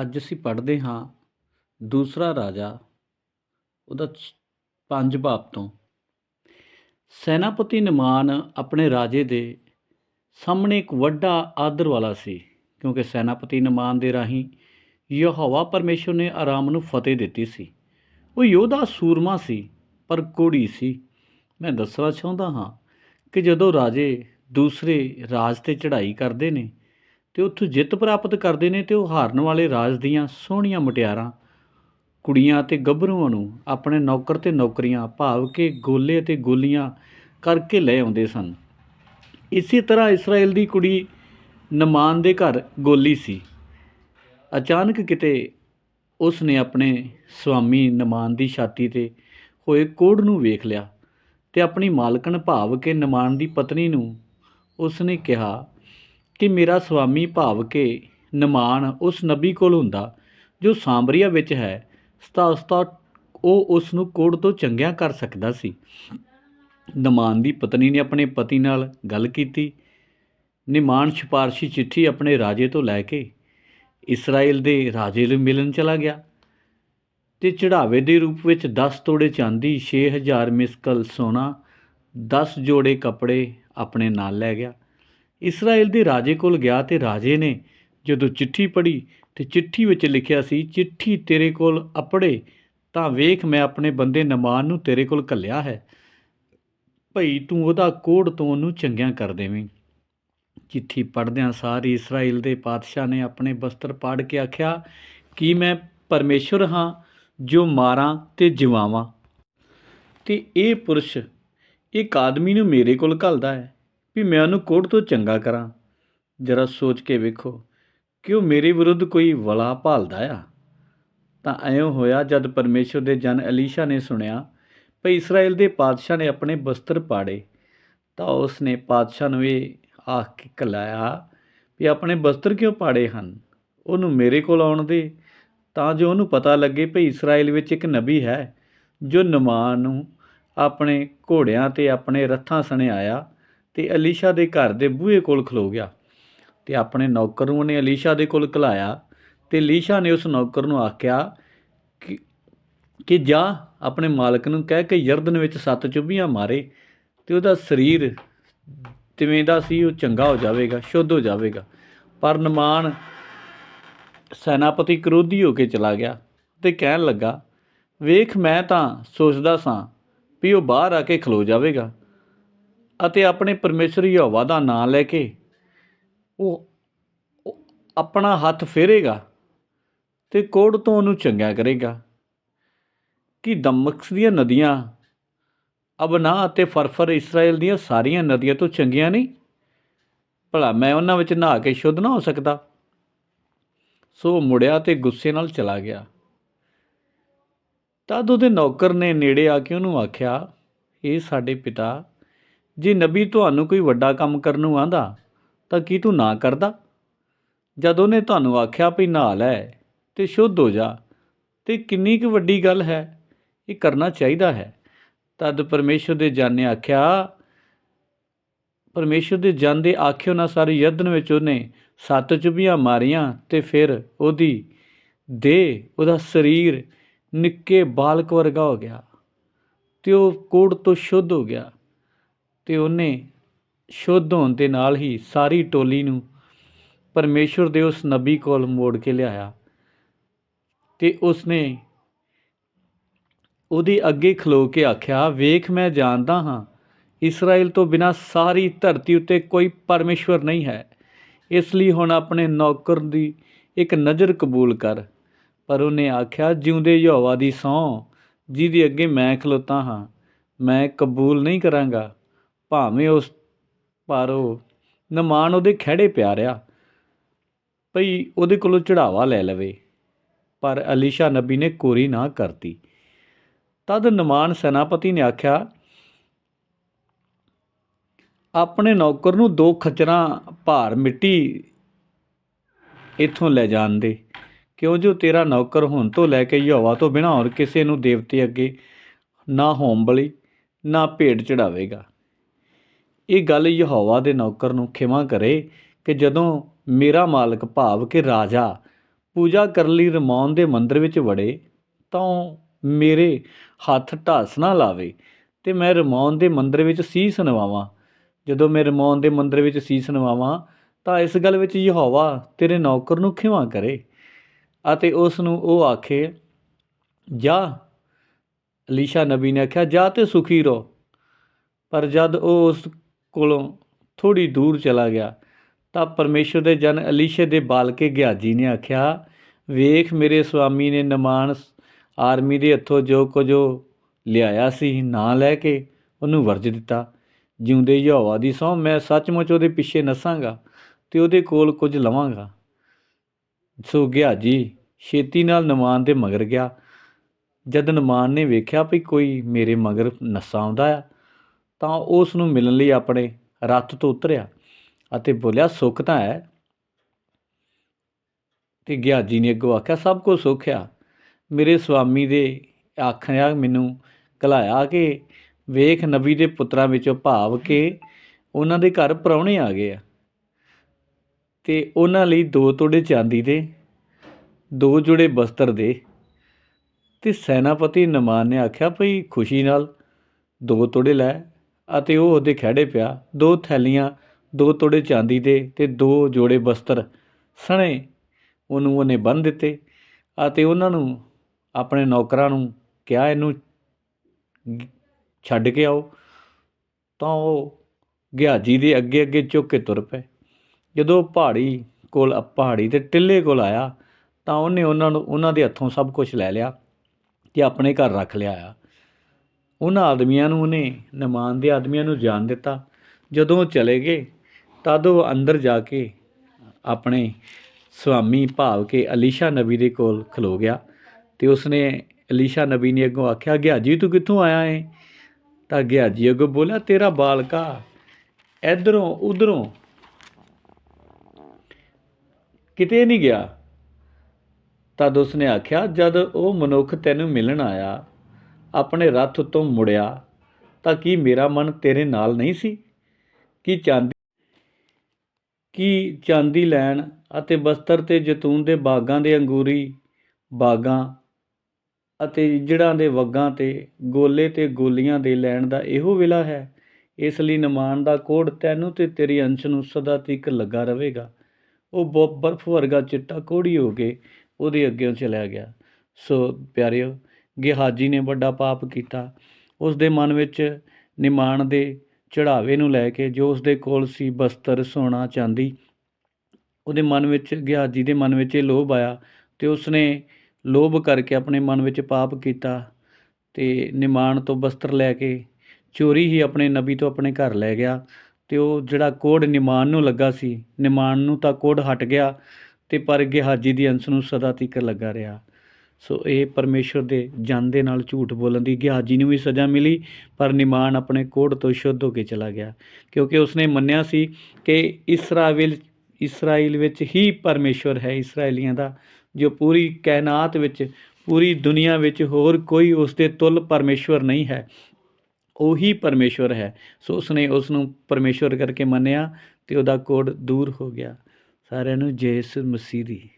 ਅੱਜ ਅਸੀਂ ਪੜ੍ਹਦੇ ਹਾਂ ਦੂਸਰਾ ਰਾਜਾ ਉਹਦਾ ਪੰਜ ਬਾਪ ਤੋਂ। ਸੈਨਾਪਤੀ ਨਿਮਾਨ ਆਪਣੇ ਰਾਜੇ ਦੇ ਸਾਹਮਣੇ ਇੱਕ ਵੱਡਾ ਆਦਰ ਵਾਲਾ ਸੀ, ਕਿਉਂਕਿ ਸੈਨਾਪਤੀ ਨਿਮਾਨ ਦੇ ਰਾਹੀਂ ਯਹੋਵਾ ਪਰਮੇਸ਼ਵਰ ਨੇ ਆਰਾਮ ਨੂੰ ਫਤਿਹ ਦਿੱਤੀ ਸੀ। ਉਹ ਯੋਧਾ ਸੂਰਮਾ ਸੀ, ਪਰ ਕੋੜੀ ਸੀ। ਮੈਂ ਦੱਸਣਾ ਚਾਹੁੰਦਾ ਹਾਂ ਕਿ ਜਦੋਂ ਰਾਜੇ ਦੂਸਰੇ ਰਾਜ ਤੇ ਚੜ੍ਹਾਈ ਕਰਦੇ ਨੇ ਤੇ ਉੱਥੋਂ ਜਿੱਤ ਪ੍ਰਾਪਤ ਕਰਦੇ ਨੇ ਤੇ ਉਹ ਹਾਰਨ ਵਾਲੇ ਰਾਜ ਦੀਆਂ ਸੋਹਣੀਆਂ ਮੁਟਿਆਰਾਂ। ਕੁੜੀਆਂ ਤੇ ਗੱਭਰੂਆਂ ਨੂੰ ਆਪਣੇ ਨੌਕਰ ਤੇ ਨੌਕਰੀਆਂ, ਭਾਵ ਕਿ ਗੋਲੇ ਅਤੇ ਗੋਲੀਆਂ ਕਰਕੇ ਲੈ ਆਉਂਦੇ ਸਨ। ਇਸੇ ਤਰ੍ਹਾਂ ਇਸਰਾਇਲ ਦੀ ਕੁੜੀ ਨਮਾਨ ਦੇ ਘਰ ਗੋਲੀ ਸੀ। ਅਚਾਨਕ ਕਿਤੇ ਉਸ ਨੇ ਆਪਣੇ ਸਵਾਮੀ ਨਮਾਨ ਦੀ ਛਾਤੀ ਤੇ ਹੋਏ ਕੋੜ ਨੂੰ ਵੇਖ ਲਿਆ ਤੇ ਆਪਣੀ ਮਾਲਕਣ ਭਾਵ ਕੇ ਨਮਾਨ ਦੀ ਪਤਨੀ ਨੂੰ ਉਸ ਨੇ ਕਿਹਾ ਕਿ ਮੇਰਾ ਸਵਾਮੀ ਭਾਵ ਕੇ ਨਮਾਨ ਉਸ ਨਬੀ ਕੋਲ ਹੁੰਦਾ, ਜੋ ਸਾਮਰੀਆ ਵਿੱਚ ਹੈ, ਸਤਾ ਸਤਾ ਉਹ ਉਸ ਨੂੰ ਕੋੜ ਤੋਂ ਚੰਗਿਆ ਕਰ ਸਕਦਾ ਸੀ। ਨਮਾਨ ਦੀ ਪਤਨੀ ਨੇ ਆਪਣੇ ਪਤੀ ਨਾਲ ਗੱਲ ਕੀਤੀ। ਨਿਮਾਨ ਸਿਫਾਰਸ਼ੀ ਚਿੱਠੀ ਆਪਣੇ ਰਾਜੇ ਤੋਂ ਲੈ ਕੇ ਇਸਰਾਇਲ ਦੇ ਰਾਜੇ ਨੂੰ ਮਿਲਣ ਚਲਾ ਗਿਆ ਤੇ ਚੜਾਵੇ ਦੇ ਰੂਪ ਵਿੱਚ 10 ਤੋੜੇ ਚਾਂਦੀ 6000 ਮਿਸਕਲ ਸੋਨਾ 10 ਜੋੜੇ ਕੱਪੜੇ ਆਪਣੇ ਨਾਲ ਲੈ ਗਿਆ। ਇਸਰਾਇਲ ਦੇ ਰਾਜੇ ਕੋਲ ਗਿਆ ਤੇ ਰਾਜੇ ਨੇ ਜਦੋਂ ਚਿੱਠੀ ਪੜ੍ਹੀ ਤੇ ਚਿੱਠੀ ਵਿੱਚ ਲਿਖਿਆ ਸੀ, ਚਿੱਠੀ ਤੇਰੇ ਕੋਲ ਅਪੜੇ, ਤਾਂ ਵੇਖ ਮੈਂ ਆਪਣੇ ਬੰਦੇ ਨਮਾਨ ਨੂੰ ਤੇਰੇ ਕੋਲ ਘੱਲਿਆ ਹੈ। ਭਈ ਤੂੰ ਉਹਦਾ ਕੋੜ ਤੋਂ ਉਹਨੂੰ ਚੰਗਿਆਂ ਕਰ ਦੇਵੇਂ। ਚਿੱਠੀ ਪੜ੍ਹਦਿਆਂ ਸਾਰੀ ਇਸਰਾਇਲ ਦੇ ਪਾਤਸ਼ਾਹ ਨੇ ਆਪਣੇ ਬਸਤਰ ਪਾੜ ਕੇ ਆਖਿਆ, ਕਿ ਮੈਂ ਪਰਮੇਸ਼ਵਰ ਹਾਂ ਜੋ ਮਾਰਾਂ ਤੇ ਜਿਵਾਵਾਂ? ਤੇ ਇਹ ਪੁਰਸ਼ ਇੱਕ ਆਦਮੀ ਨੂੰ ਮੇਰੇ ਕੋਲ ਘੱਲਦਾ ਹੈ। ਵੀ ਮੈਂ ਉਹਨੂੰ ਕੋੜ ਤੋਂ ਚੰਗਾ ਕਰਾਂ। ਜਰਾ ਸੋਚ ਕੇ ਵੇਖੋ, ਕਿ ਉਹ ਮੇਰੇ ਵਿਰੁੱਧ ਕੋਈ ਵਲਾ ਭਾਲਦਾ ਆ। ਤਾਂ ਐਂ ਹੋਇਆ ਜਦ ਪਰਮੇਸ਼ਵਰ ਦੇ ਜਨ ਅਲੀਸ਼ਾ ਨੇ ਸੁਣਿਆ ਭਈ ਇਸਰਾਇਲ ਦੇ ਪਾਤਸ਼ਾਹ ਨੇ ਆਪਣੇ ਬਸਤਰ ਪਾੜੇ, ਤਾਂ ਉਸ ਨੇ ਪਾਤਸ਼ਾਹ ਨੂੰ ਇਹ ਆਖ ਕੇ ਕਲਾਇਆ ਵੀ ਆਪਣੇ ਬਸਤਰ ਕਿਉਂ ਪਾੜੇ ਹਨ? ਉਹਨੂੰ ਮੇਰੇ ਕੋਲ ਆਉਣ ਦੇ। ਤਾਂ ਜੋ ਉਹਨੂੰ ਪਤਾ ਲੱਗੇ ਭਈ ਇਸਰਾਇਲ ਵਿੱਚ ਇੱਕ ਨਬੀ ਹੈ, ਜੋ ਨਮਾਨ ਨੂੰ ਆਪਣੇ ਘੋੜਿਆਂ ਤੇ ਆਪਣੇ ਰੱਥਾਂ ਸਣੇ ਆਇਆ ਤੇ ਅਲੀਸ਼ਾ ਦੇ ਘਰ ਦੇ ਬੂਹੇ ਕੋਲ ਖਲੋ ਗਿਆ ਤੇ ਆਪਣੇ ਨੌਕਰ ਨੂੰ ਉਹਨੇ ਅਲੀਸ਼ਾ ਦੇ ਕੋਲ ਘਲਾਇਆ ਤੇ ਅਲੀਸ਼ਾ ਨੇ ਉਸ ਨੌਕਰ ਨੂੰ ਆਖਿਆ ਕਿ ਕਿ ਜਾ, ਆਪਣੇ ਮਾਲਕ ਨੂੰ ਕਹਿ ਕੇ ਯਰਦਨ ਵਿੱਚ ਸੱਤ ਚੁੱਭੀਆਂ ਮਾਰੇ ਤੇ ਉਹਦਾ ਸਰੀਰ ਤਿਵੇਂ ਦਾ ਸੀ, ਉਹ ਚੰਗਾ ਹੋ ਜਾਵੇਗਾ, ਸ਼ੁੱਧ ਹੋ ਜਾਵੇਗਾ। ਪਰ ਨਮਾਨ ਸੈਨਾਪਤੀ ਕਰੋਧੀ ਹੋ ਕੇ ਚਲਾ ਗਿਆ ਤੇ ਕਹਿਣ ਲੱਗਾ, ਵੇਖ ਮੈਂ ਤਾਂ ਸੋਚਦਾ ਸਾਂ ਵੀ ਉਹ ਬਾਹਰ ਆ ਕੇ ਖਲੋ ਜਾਵੇਗਾ। ਅਤੇ ਆਪਣੇ ਪਰਮੇਸ਼ਰ ਯਹੋਵਾ ਦਾ ਨਾਮ ਲੈ ਕੇ ਉਹ ਆਪਣਾ ਹੱਥ ਫੇਰੇਗਾ ਤੇ ਕੋੜ ਤੋਂ ਉਹਨੂੰ ਚੰਗਾ ਕਰੇਗਾ। ਕਿ ਦਮਕਸ ਦੀਆਂ ਨਦੀਆਂ, ਅਬਨਾ ਅਤੇ ਫਰਫਰ ਇਸਰਾਇਲ ਦੀਆਂ ਸਾਰੀਆਂ ਨਦੀਆਂ ਤੋਂ ਚੰਗੀਆਂ ਨਹੀਂ? ਭਲਾ ਮੈਂ ਉਹਨਾਂ ਵਿੱਚ ਨਹਾ ਕੇ ਸ਼ੁੱਧ ਨਾ ਹੋ ਸਕਦਾ। ਸੋ ਉਹ ਮੁੜਿਆ ਤੇ ਗੁੱਸੇ ਨਾਲ ਚਲਾ ਗਿਆ। ਤਦ ਉਹਦੇ ਨੌਕਰ ਨੇ ਨੇੜੇ ਆ ਕੇ ਉਹਨੂੰ ਆਖਿਆ, ਇਹ ਸਾਡੇ ਪਿਤਾ ਜੇ ਨਬੀ ਤੁਹਾਨੂੰ ਕੋਈ ਵੱਡਾ ਕੰਮ ਕਰਨ ਨੂੰ ਆਂਦਾ, ਤਾਂ ਕੀ ਤੂੰ ਨਾ ਕਰਦਾ? ਜਦ ਉਹਨੇ ਤੁਹਾਨੂੰ ਆਖਿਆ ਵੀ ਨਹਾ ਲੈ ਤੇ ਸ਼ੁੱਧ ਹੋ ਜਾ, ਤੇ ਕਿੰਨੀ ਕੁ ਵੱਡੀ ਗੱਲ ਹੈ, ਇਹ ਕਰਨਾ ਚਾਹੀਦਾ ਹੈ। ਤਦ ਪਰਮੇਸ਼ਰ ਦੇ ਜਨ ਨੇ ਆਖਿਆ, ਪਰਮੇਸ਼ਰ ਦੇ ਜਨ ਦੇ ਆਖਿਓ ਨਾ ਸਾਰੀ ਯਦਨ ਵਿੱਚ ਉਹਨੇ ਸੱਤ ਚੁਬੀਆਂ ਮਾਰੀਆਂ ਤੇ ਫਿਰ ਉਹਦੀ ਦੇਹ, ਉਹਦਾ ਸਰੀਰ ਨਿੱਕੇ ਬਾਲਕ ਵਰਗਾ ਹੋ ਗਿਆ ਤੇ ਉਹ ਕੋੜ ਤੋਂ ਸ਼ੁੱਧ ਹੋ ਗਿਆ। ਅਤੇ ਉਹਨੇ ਸ਼ੁੱਧ ਹੋਣ ਦੇ ਨਾਲ ਹੀ ਸਾਰੀ ਟੋਲੀ ਨੂੰ ਪਰਮੇਸ਼ੁਰ ਦੇ ਉਸ ਨਬੀ ਕੋਲ ਮੋੜ ਕੇ ਲਿਆਇਆ ਅਤੇ ਉਸਨੇ ਉਹਦੇ ਅੱਗੇ ਖਲੋ ਕੇ ਆਖਿਆ, ਵੇਖ, ਮੈਂ ਜਾਣਦਾ ਹਾਂ, ਇਸਰਾਇਲ ਤੋਂ ਬਿਨਾ ਸਾਰੀ ਧਰਤੀ ਉੱਤੇ ਕੋਈ ਪਰਮੇਸ਼ਵਰ ਨਹੀਂ ਹੈ। ਇਸ ਲਈ ਹੁਣ ਆਪਣੇ ਨੌਕਰ ਦੀ ਇੱਕ ਨਜ਼ਰ ਕਬੂਲ ਕਰ। ਪਰ ਉਹਨੇ ਆਖਿਆ, ਜਿਉਂਦੇ ਯਹੋਵਾ ਦੀ ਸਹੁੰ, ਜਿਹਦੇ ਅੱਗੇ ਮੈਂ ਖਲੋਤਾ ਹਾਂ, ਮੈਂ ਕਬੂਲ ਨਹੀਂ ਕਰਾਂਗਾ। ਭਾਵੇਂ ਉਸ ਪਰ ਉਹ ਨਮਾਨ ਉਹਦੇ ਖਹਿੜੇ ਪਿਆ ਰਿਹਾ। ਭਈ ਉਹਦੇ ਕੋਲੋਂ ਚੜਾਵਾ ਲੈ ਲਵੇ। ਪਰ ਅਲੀਸ਼ਾ ਨਬੀ ਨੇ ਕੋਰੀ ਨਾ ਕਰਤੀ। ਤਦ ਨਮਾਨ ਸੈਨਾਪਤੀ ਨੇ ਆਖਿਆ, ਆਪਣੇ ਨੌਕਰ ਨੂੰ ਦੋ ਖਚਰਾਂ ਭਾਰ ਮਿੱਟੀ ਇੱਥੋਂ ਲੈ ਜਾਣ ਦੇ। ਕਿਉਂ ਜੋ ਤੇਰਾ ਨੌਕਰ ਹੁਣ ਤੋਂ ਲੈ ਕੇ ਯਹੋਵਾ ਤੋਂ ਬਿਨਾਂ ਹੋਰ ਕਿਸੇ ਨੂੰ ਦੇਵਤੇ ਅੱਗੇ ਨਾ ਹੋਮ ਬਲੀ ਨਾ ਭੇਡ ਚੜਾਵੇਗਾ। ਇਹ ਗੱਲ ਯਹੋਵਾ ਦੇ ਨੌਕਰ ਨੂੰ ਖਿਮਾ ਕਰੇ ਕਿ ਜਦੋਂ ਮੇਰਾ ਮਾਲਕ ਭਾਵ ਕਿ ਰਾਜਾ ਪੂਜਾ ਕਰਨ ਲਈ ਰਮਾਉਣ ਦੇ ਮੰਦਰ ਵਿੱਚ ਵੜੇ, ਤਾਂ ਉਹ ਮੇਰੇ ਹੱਥ ਢਾਸ ਨਾ ਲਾਵੇ ਤੇ ਮੈਂ ਰਮਾਉਣ ਦੇ ਮੰਦਰ ਵਿੱਚ ਸੀਸ ਨਵਾਵਾਂ। ਜਦੋਂ ਮੈਂ ਰਮਾਉਣ ਦੇ ਮੰਦਰ ਵਿੱਚ ਸੀਸ ਨਵਾਵਾਂ, ਤਾਂ ਇਸ ਗੱਲ ਵਿੱਚ ਯਹੋਵਾ ਤੇਰੇ ਨੌਕਰ ਨੂੰ ਖਿਮਾ ਕਰੇ ਅਤੇ ਉਸ ਨੂੰ ਉਹ ਆਖੇ, ਜਾ। ਅਲੀਸ਼ਾ ਨਬੀ ਨੇ ਆਖਿਆ, ਜਾ ਤੇ ਸੁਖੀ ਰਹੋ। ਪਰ ਜਦ ਉਹ ਉਸ ਕੋਲੋਂ ਥੋੜੀ ਦੂਰ ਚਲਾ ਗਿਆ, ਤਾਂ ਪਰਮੇਸ਼ਰ ਦੇ ਜਨ ਅਲੀਸ਼ੇ ਦੇ ਬਾਲਕੇ ਗਿਆਜੀ ਨੇ ਆਖਿਆ, ਵੇਖ ਮੇਰੇ ਸੁਆਮੀ ਨੇ ਨਮਾਨ ਆਰਮੀ ਦੇ ਹੱਥੋਂ ਜੋ ਕੁਝ ਉਹ ਲਿਆਇਆ ਸੀ, ਨਾ ਲੈ ਕੇ ਉਹਨੂੰ ਵਰਜ ਦਿੱਤਾ। ਜਿਉਂਦੇ ਯਹੋਵਾ ਦੀ ਸਹੁੰ, ਮੈਂ ਸੱਚਮੁੱਚ ਉਹਦੇ ਪਿੱਛੇ ਨਸਾਂਗਾ ਤੇ ਉਹਦੇ ਕੋਲ ਕੁਝ ਲਵਾਂਗਾ। ਸੋ ਗਿਆਜੀ ਛੇਤੀ ਨਾਲ ਨਮਾਨ ਦੇ ਮਗਰ ਗਿਆ। ਜਦ ਨਮਾਨ ਨੇ ਵੇਖਿਆ ਵੀ ਕੋਈ ਮੇਰੇ ਮਗਰ ਨੱਸਾ ਆਉਂਦਾ ਆ ਤਾਂ ਉਸ ਨੂੰ ਮਿਲਣ ਲਈ ਆਪਣੇ ਰੱਥ ਤੋਂ ਉਤਰਿਆ ਅਤੇ ਬੋਲਿਆ, ਸੁੱਖ ਤਾਂ ਹੈ? ਤੇ ਗਿਆਜੀ ਨੇ ਅੱਗੋਂ ਆਖਿਆ, ਸਭ ਕੁਝ ਸੁੱਖ ਆ। ਮੇਰੇ ਸੁਆਮੀ ਦੇ ਆਖਿਆ ਮੈਨੂੰ ਕਲਾਇਆ ਕਿ ਵੇਖ ਨਬੀ ਦੇ ਪੁੱਤਰਾਂ ਵਿੱਚੋਂ ਭਾਵ ਕਿ ਉਹਨਾਂ ਦੇ ਘਰ ਪ੍ਰਾਹੁਣੇ ਆ ਗਏ ਆ ਤੇ ਉਹਨਾਂ ਲਈ ਦੋ ਤੋੜੇ ਚਾਂਦੀ ਦੇ, ਦੋ ਜੋੜੇ ਬਸਤਰ ਦੇ। ਤੇ ਸੈਨਾਪਤੀ ਨਮਾਨ ਨੇ ਆਖਿਆ, ਭਈ ਖੁਸ਼ੀ ਨਾਲ ਦੋ ਤੋੜੇ ਲੈ ਅਤੇ ਉਹ ਉਹਦੇ ਖਹਿੜੇ ਪਿਆ। ਦੋ ਥੈਲੀਆਂ, ਦੋ ਤੋੜੇ ਚਾਂਦੀ ਦੇ ਤੇ ਦੋ ਜੋੜੇ ਬਸਤਰ ਸਣੇ। ਉਹਨੂੰ ਉਹਨੇ ਬੰਨ ਦਿੱਤੇ ਅਤੇ ਉਹਨਾਂ ਨੂੰ ਆਪਣੇ ਨੌਕਰਾਂ ਨੂੰ ਕਿਹਾ, ਇਹਨੂੰ ਛੱਡ ਕੇ ਆਓ। ਤਾਂ ਉਹ ਗਿਆਜੀ ਦੇ ਅੱਗੇ ਅੱਗੇ ਚੁੱਕ ਕੇ ਤੁਰ ਪਏ। ਜਦੋਂ ਪਹਾੜੀ ਕੋਲ, ਪਹਾੜੀ ਤੇ ਟਿੱਲੇ ਕੋਲ ਆਇਆ ਤਾਂ ਉਹਨੇ ਉਹਨਾਂ ਨੂੰ, ਉਹਨਾਂ ਦੇ ਹੱਥੋਂ ਸਭ ਕੁਝ ਲੈ ਲਿਆ ਤੇ ਆਪਣੇ ਘਰ ਰੱਖ ਲਿਆ ਆ ਉਹਨਾਂ ਆਦਮੀਆਂ ਨੂੰ ਉਹਨੇ ਨਮਾਨ ਦੇ ਆਦਮੀਆਂ ਨੂੰ ਜਾਣ ਦਿੱਤਾ। ਜਦੋਂ ਉਹ ਚਲੇ ਗਏ, ਤਦ ਉਹ ਅੰਦਰ ਜਾ ਕੇ ਆਪਣੇ ਸੁਆਮੀ ਭਾਵ ਕੇ ਅਲੀਸ਼ਾ ਨਬੀ ਦੇ ਕੋਲ ਖਲੋ ਗਿਆ ਤੇ ਉਸਨੇ ਅਲੀਸ਼ਾ ਨਬੀ ਨੇ ਅੱਗੋਂ ਆਖਿਆ, ਗਿਆਜੀ, ਤੂੰ ਕਿੱਥੋਂ ਆਇਆ ਹੈ ਤਾਂ ਗਿਆਜੀ ਅੱਗੋਂ ਬੋਲਿਆ, ਤੇਰਾ ਬਾਲਕਾ ਇਧਰੋਂ, ਉਧਰੋਂ? ਕਿਤੇ ਨਹੀਂ ਗਿਆ। ਤਦ ਉਸਨੇ ਆਖਿਆ, ਜਦ ਉਹ ਮਨੁੱਖ ਤੈਨੂੰ ਮਿਲਣ ਆਇਆ ਆਪਣੇ ਰੱਥ ਤੋਂ ਮੁੜਿਆ, ਤਾਂ ਕੀ ਮੇਰਾ ਮਨ ਤੇਰੇ ਨਾਲ ਨਹੀਂ ਸੀ? ਕੀ ਚਾਂਦੀ ਕੀ ਚਾਂਦੀ ਲੈਣ ਅਤੇ ਬਸਤਰ ਤੇ ਜੈਤੂਨ ਦੇ ਬਾਗਾਂ ਦੇ ਅੰਗੂਰੀ ਬਾਗਾਂ ਅਤੇ ਜੜਾਂ ਦੇ ਵੱਗਾਂ ਤੇ ਗੋਲੇ ਤੇ ਗੋਲੀਆਂ ਦੇ ਲੈਣ ਦਾ ਇਹੋ ਵੇਲਾ ਹੈ? ਇਸ ਲਈ ਨਮਾਨ ਦਾ ਕੋੜ ਤੈਨੂੰ ਤੇ ਤੇਰੀ ਅੰਸ਼ ਨੂੰ ਸਦਾ ਤੀਕ ਲੱਗਾ ਰਹੇਗਾ। ਉਹ ਬਰਫ਼ ਵਰਗਾ ਚਿੱਟਾ ਕੋੜੀ ਹੋ ਕੇ ਉਹਦੇ ਅੱਗੇ ਚਲਿਆ ਗਿਆ। ਸੋ ਪਿਆਰਿਓ ਗਿਹਾਜੀ ਨੇ ਵੱਡਾ ਪਾਪ ਕੀਤਾ। ਉਸ ਦੇ ਮਨ ਵਿੱਚ ਨਿਮਾਣ ਦੇ ਚੜਾਵੇ ਨੂੰ ਲੈ ਕੇ ਜੋ ਉਸ ਦੇ ਕੋਲ ਸੀ ਬਸਤਰ ਸੋਨਾ, ਚਾਂਦੀ, ਉਹਦੇ ਮਨ ਵਿੱਚ ਗਿਹਾਜੀ ਦੇ ਮਨ ਵਿੱਚ ਇਹ ਲੋਭ ਆਇਆ ਤੇ ਉਸਨੇ ਲੋਭ ਕਰਕੇ ਆਪਣੇ ਮਨ ਵਿੱਚ ਪਾਪ ਕੀਤਾ ਤੇ ਨਿਮਾਣ ਤੋਂ ਬਸਤਰ ਲੈ ਕੇ ਚੋਰੀ ਹੀ ਆਪਣੇ ਨਬੀ ਤੋਂ ਆਪਣੇ ਘਰ ਲੈ ਗਿਆ ਤੇ ਉਹ ਜਿਹੜਾ ਕੋੜ ਨਿਮਾਣ ਨੂੰ ਲੱਗਾ ਸੀ, ਨਿਮਾਣ ਨੂੰ ਤਾਂ ਕੋੜ ਹਟ ਗਿਆ ਤੇ ਪਰ ਗਿਹਾਜੀ ਦੀ ਅੰਸ਼ ਨੂੰ ਸਦਾ ਤੀਕਰ ਲੱਗਾ ਰਿਹਾ। ਸੋ ਇਹ ਪਰਮੇਸ਼ਰ ਦੇ ਜਨ ਦੇ ਨਾਲ ਝੂਠ ਬੋਲਣ ਦੀ ਗਿਹਾਜੀ ਨੂੰ ਵੀ ਸਜ਼ਾ ਮਿਲੀ, ਪਰ ਨਿਮਾਨ ਆਪਣੇ ਕੋੜ ਤੋਂ ਸ਼ੁੱਧ ਹੋ ਕੇ ਚਲਾ ਗਿਆ। ਕਿਉਂਕਿ ਉਸਨੇ ਮੰਨਿਆ ਸੀ ਕਿ ਇਸਰਾਇਲ ਇਸਰਾਇਲ ਵਿੱਚ ਹੀ ਪਰਮੇਸ਼ਵਰ ਹੈ, ਇਸਰਾਇਲੀਆਂ ਦਾ, ਜੋ ਪੂਰੀ ਕਾਇਨਾਤ ਵਿੱਚ, ਪੂਰੀ ਦੁਨੀਆ ਵਿੱਚ ਹੋਰ ਕੋਈ ਉਸ ਦੇ ਤੁੱਲ ਪਰਮੇਸ਼ਵਰ ਨਹੀਂ ਹੈ। ਉਹੀ ਪਰਮੇਸ਼ਵਰ ਹੈ। ਸੋ ਉਸਨੇ ਉਸ ਨੂੰ ਪਰਮੇਸ਼ਵਰ ਕਰਕੇ ਮੰਨਿਆ ਤੇ ਉਹਦਾ ਕੋੜ ਦੂਰ ਹੋ ਗਿਆ। ਸਾਰਿਆਂ ਨੂੰ ਜੇਸ ਮਸੀਹ ਦੀ।